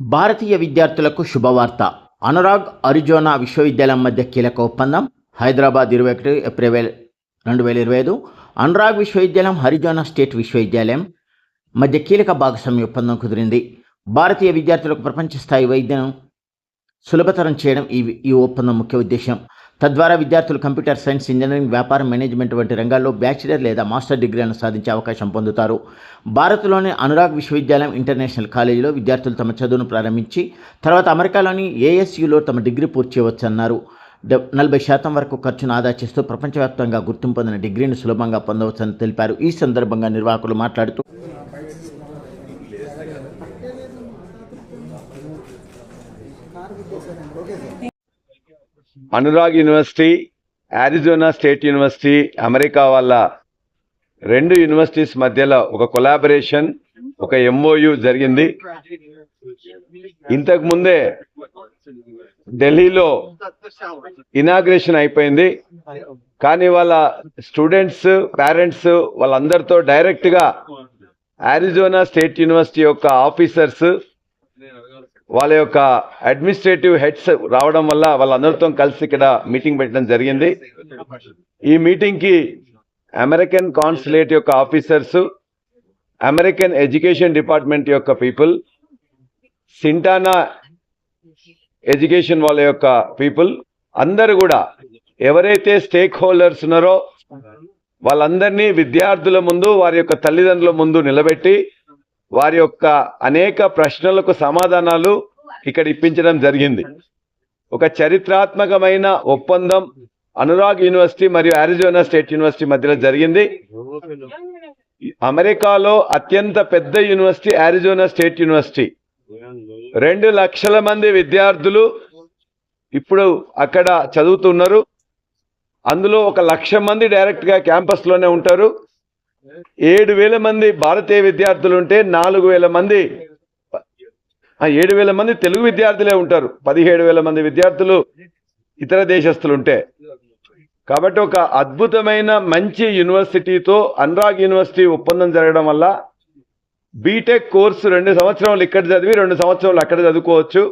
భారతీయ విద్యార్థులకు శుభవార్త. అనురాగ్ అరిజోనా విశ్వవిద్యాలయం మధ్య కీలక ఒప్పందం హైదరాబాద్ ఇరవై ఒకటి ఏప్రిల్ రెండు వేల ఇరవై ఐదు. అనురాగ్ విశ్వవిద్యాలయం హరిజోనా స్టేట్ విశ్వవిద్యాలయం మధ్య కీలక భాగస్వామ్య ఒప్పందం కుదిరింది. భారతీయ విద్యార్థులకు ప్రపంచ స్థాయి వైద్యం సులభతరం చేయడం ఈ ఈ ఒప్పందం ముఖ్య ఉద్దేశం తద్వారా విద్యార్థులు కంప్యూటర్ సైన్స్ ఇంజనీరింగ్ వ్యాపారం మేనేజ్మెంట్ వంటి రంగాల్లో బ్యాచిలర్ లేదా మాస్టర్ డిగ్రీలను సాధించే అవకాశం పొందుతారు. భారత్లోని అనురాగ్ విశ్వవిద్యాలయం ఇంటర్నేషనల్ కాలేజీలో విద్యార్థులు తమ చదువును ప్రారంభించి తర్వాత అమెరికాలోని ఏఎస్యులో తమ డిగ్రీ పూర్తి చేయవచ్చన్నారు. నలభై శాతం వరకు ఖర్చును ఆదా చేస్తూ ప్రపంచవ్యాప్తంగా గుర్తింపు పొందిన డిగ్రీని సులభంగా పొందవచ్చని తెలిపారు. ఈ సందర్భంగా నిర్వాహకులు మాట్లాడుతూ Anurag university Arizona state university America వాళ్ళ రెండు యూనివర్సిటీస్ మధ్యలో ఒక కొలాబరేషన్ ఒక ఎంఓయు జరిగింది. ఇంతకు ముందే ఢిల్లీలో ఇనాగ్రేషన్ అయిపోయింది. కానీ వాళ్ళ స్టూడెంట్స్ పేరెంట్స్ వాళ్ళందరితో డైరెక్ట్గా యారిజోనా స్టేట్ యూనివర్సిటీ యొక్క ఆఫీసర్స్ వాళ్ళ యొక్క అడ్మినిస్ట్రేటివ్ హెడ్స్ రావడం వల్ల వాళ్ళందరితో కలిసి ఇక్కడ మీటింగ్ పెట్టడం జరిగింది. ఈ మీటింగ్కి అమెరికన్ కాన్సులేట్ యొక్క ఆఫీసర్స్ అమెరికన్ ఎడ్యుకేషన్ డిపార్ట్మెంట్ యొక్క పీపుల్ సింటానా ఎడ్యుకేషన్ వాళ్ళ యొక్క పీపుల్ అందరు కూడా ఎవరైతే స్టేక్ హోల్డర్స్ ఉన్నారో వాళ్ళందరినీ విద్యార్థుల ముందు వారి యొక్క తల్లిదండ్రుల ముందు నిలబెట్టి వారి యొక్క అనేక ప్రశ్నలకు సమాధానాలు ఇక్కడ ఇప్పించడం జరిగింది. ఒక చరిత్రాత్మకమైన ఒప్పందం అనురాగ్ యూనివర్సిటీ మరియు అరిజోనా స్టేట్ యూనివర్సిటీ మధ్యలో జరిగింది. అమెరికాలో అత్యంత పెద్ద యూనివర్సిటీ అరిజోనా స్టేట్ యూనివర్సిటీ. రెండు లక్షల మంది విద్యార్థులు ఇప్పుడు అక్కడ చదువుతున్నారు. అందులో ఒక లక్ష మంది డైరెక్ట్గా క్యాంపస్లోనే ఉంటారు. ఏడు వేల మంది భారతీయ విద్యార్థులు ఉంటే నాలుగు వేల మంది. ఏడు వేల మంది తెలుగు విద్యార్థులే ఉంటారు. పదిహేడు వేల మంది విద్యార్థులు ఇతర దేశస్తులు ఉంటే కాబట్టి ఒక అద్భుతమైన మంచి యూనివర్సిటీతో అనురాగ్ యూనివర్సిటీ ఒప్పందం జరగడం వల్ల బీటెక్ కోర్సు రెండు సంవత్సరాలు ఇక్కడ చదివి రెండు సంవత్సరాలు అక్కడ చదువుకోవచ్చు.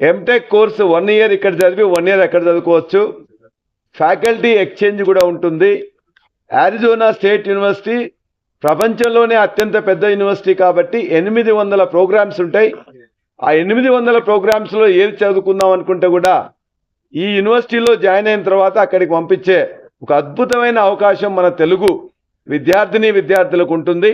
ఎంటెక్ కోర్సు వన్ ఇయర్ ఇక్కడ చదివి వన్ ఇయర్ అక్కడ చదువుకోవచ్చు. ఫ్యాకల్టీ ఎక్స్చేంజ్ కూడా ఉంటుంది. యారిజోనా స్టేట్ యూనివర్సిటీ ప్రపంచంలోనే అత్యంత పెద్ద యూనివర్సిటీ కాబట్టి ఎనిమిది వందల ప్రోగ్రామ్స్ ఉంటాయి. ఆ ఎనిమిది వందల ప్రోగ్రామ్స్లో ఏది చదువుకుందాం అనుకుంటే కూడా ఈ యూనివర్సిటీలో జాయిన్ అయిన తర్వాత అక్కడికి పంపించే ఒక అద్భుతమైన అవకాశం మన తెలుగు విద్యార్థిని విద్యార్థులకు ఉంటుంది.